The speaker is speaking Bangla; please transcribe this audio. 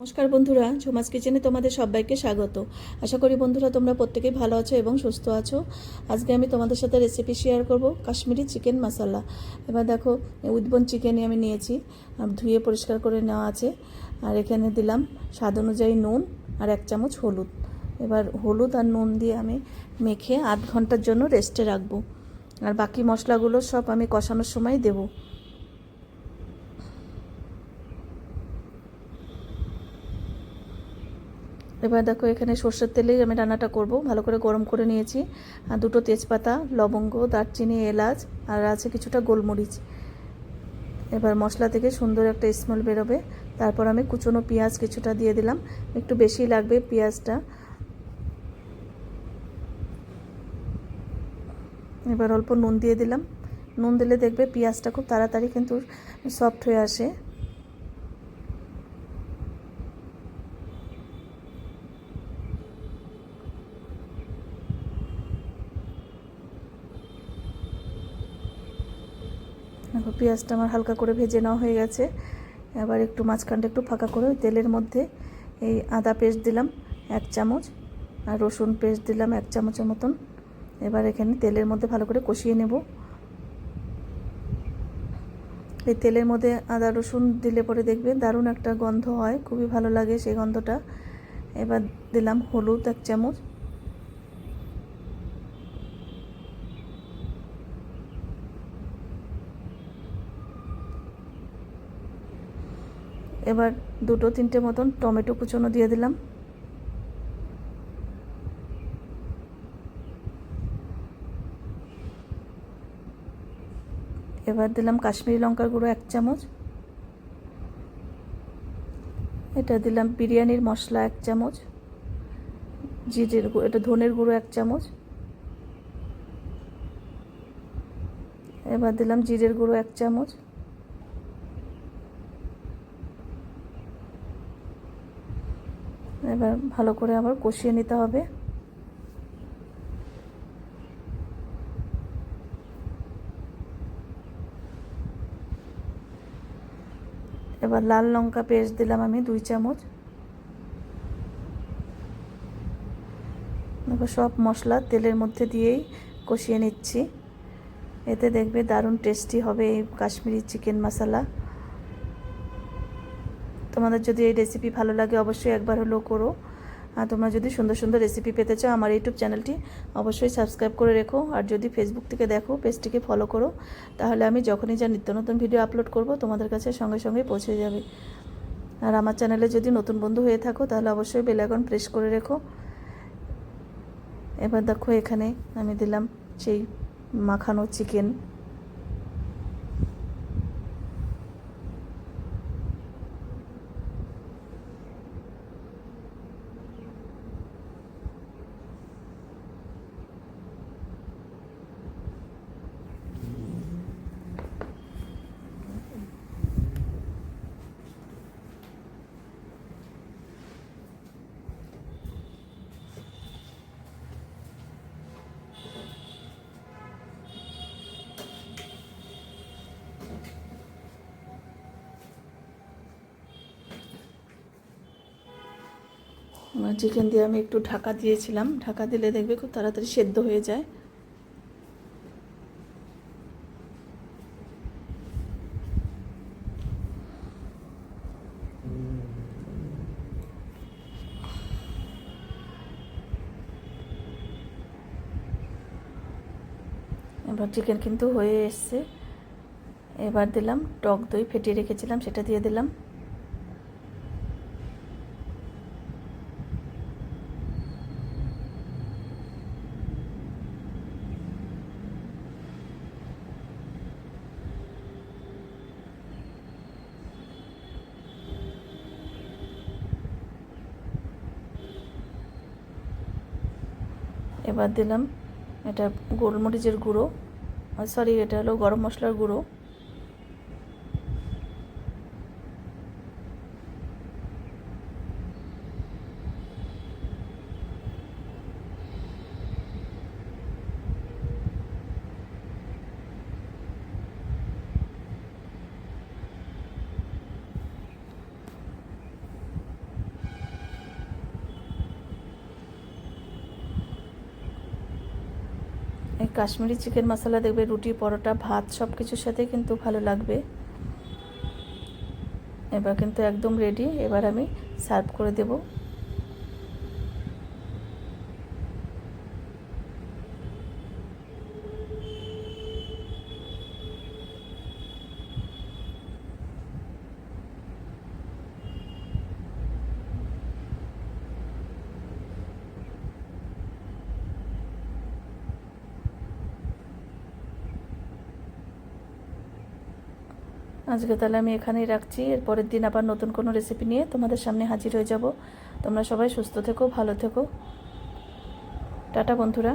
নমস্কার বন্ধুরা, ঝুমাস কিচেনে তোমাদের সবাইকে স্বাগত। আশা করি বন্ধুরা তোমরা প্রত্যেকেই ভালো আছো এবং সুস্থ আছো। আজকে আমি তোমাদের সাথে রেসিপি শেয়ার করব কাশ্মীরি চিকেন মশলা। এবার দেখো উদ্বন চিকেনই আমি নিয়েছি ধুয়ে পরিষ্কার করে নেওয়া আছে। আর এখানে দিলাম স্বাদ অনুযায়ী নুন আর এক চামচ হলুদ। এবার হলুদ আর নুন দিয়ে আমি মেখে আধ ঘণ্টার জন্য রেস্টে রাখব। আর বাকি মশলাগুলো সব আমি কষানোর সময় দেবো। এবার দেখো এখানে সর্ষের তেলেই আমি রান্নাটা করব। ভালো করে গরম করে নিয়েছি। দুটো তেজপাতা, লবঙ্গ, দারচিনি, এলাচ, আর আছে কিছুটা গোলমরিচ। এবার মশলা থেকে সুন্দর একটা স্মেল বেরোবে। তারপর আমি কুচনো পেঁয়াজ কিছুটা দিয়ে দিলাম। একটু বেশি লাগবে পেঁয়াজটা। এবার অল্প নুন দিয়ে দিলাম। নুন দিলে দেখবে পেঁয়াজটা খুব তাড়াতাড়ি কিন্তু সফট হয়ে আসে। দেখো পেঁয়াজটা আমার হালকা করে ভেজে নেওয়া হয়ে গেছে। এবার একটু মাঝখানটা একটু ফাঁকা করে তেলের মধ্যে এই আদা পেস্ট দিলাম, এক চামচ, আর রসুন পেস্ট দিলাম এক চামচের মতন। এবার এখানে তেলের মধ্যে ভালো করে কষিয়ে নেব। এই তেলের মধ্যে আদা, রসুন দিলে পরে দেখবে দারুণ একটা গন্ধ হয়, খুবই ভালো লাগে সেই গন্ধটা। এবার দিলাম হলুদ এক চামচ। এবার দুটো তিনটে মতন টমেটো কুচনো দিয়ে দিলাম। এবার দিলাম কাশ্মীরি লঙ্কার গুঁড়ো এক চামচ। এটা দিলাম বিরিয়ানির মশলা এক চামচ। জিরের এটা ধনের গুঁড়ো এক চামচ। এবার দিলাম জিরের গুঁড়ো এক চামচ। এবার ভালো করে আবার কষিয়ে নিতে হবে। এবার লাল লঙ্কা পেস্ট দিলাম আমি দুই চামচ। দেখো সব মশলা তেলের মধ্যে দিয়েই কষিয়ে নিচ্ছি। এতে দেখবে দারুণ টেস্টি হবে এই কাশ্মীরি চিকেন মশলা তোমাদের যদি এই রেসিপি ভালো লাগে, অবশ্যই একবার হলেও করো। আর তোমরা যদি সুন্দর সুন্দর রেসিপি পেতে চাও, আমার ইউটিউব চ্যানেলটি অবশ্যই সাবস্ক্রাইব করে রেখো। আর যদি ফেসবুক থেকে দেখো পেজটিকে ফলো করো, তাহলে আমি যখনই যা নিত্য নতুন ভিডিও আপলোড করব, তোমাদের কাছে সঙ্গে সঙ্গে পৌঁছে যাবে। আর আমার চ্যানেলে যদি নতুন বন্ধু হয়ে থাকো, তাহলে অবশ্যই বেলাইকন প্রেস করে রেখো। এবার দেখো এখানে আমি দিলাম সেই মাখানো চিকেন চিকেন দিয়ে আমি একটু ঢাকা দিয়েছিলাম। ঢাকা দিলে দেখবে খুব তাড়াতাড়ি সেদ্ধ হয়ে যায়। এবার চিকেন কিন্তু হয়ে এসছে। এবার দিলাম টক দই, ফেটিয়ে রেখেছিলাম, সেটা দিয়ে দিলাম। এবার দিলাম এটা গোলমরিচের গুঁড়ো সরি এটা হলো গরম মশলার গুঁড়ো। এই কাশ্মীরি চিকেন মশলা দেখবে, রুটি, পরোটা, ভাত সব কিছুর সাথে কিন্তু ভালো লাগবে। এবার কিন্তু একদম রেডি এবার আমি সার্ভ করে দেব। আজকে তাহলে আমি এখানেই রাখছি। এরপরের দিন আবার নতুন কোনো রেসিপি নিয়ে তোমাদের সামনে হাজির হয়ে যাব। তোমরা সবাই সুস্থ থেকো, ভালো থেকো। টাটা বন্ধুরা।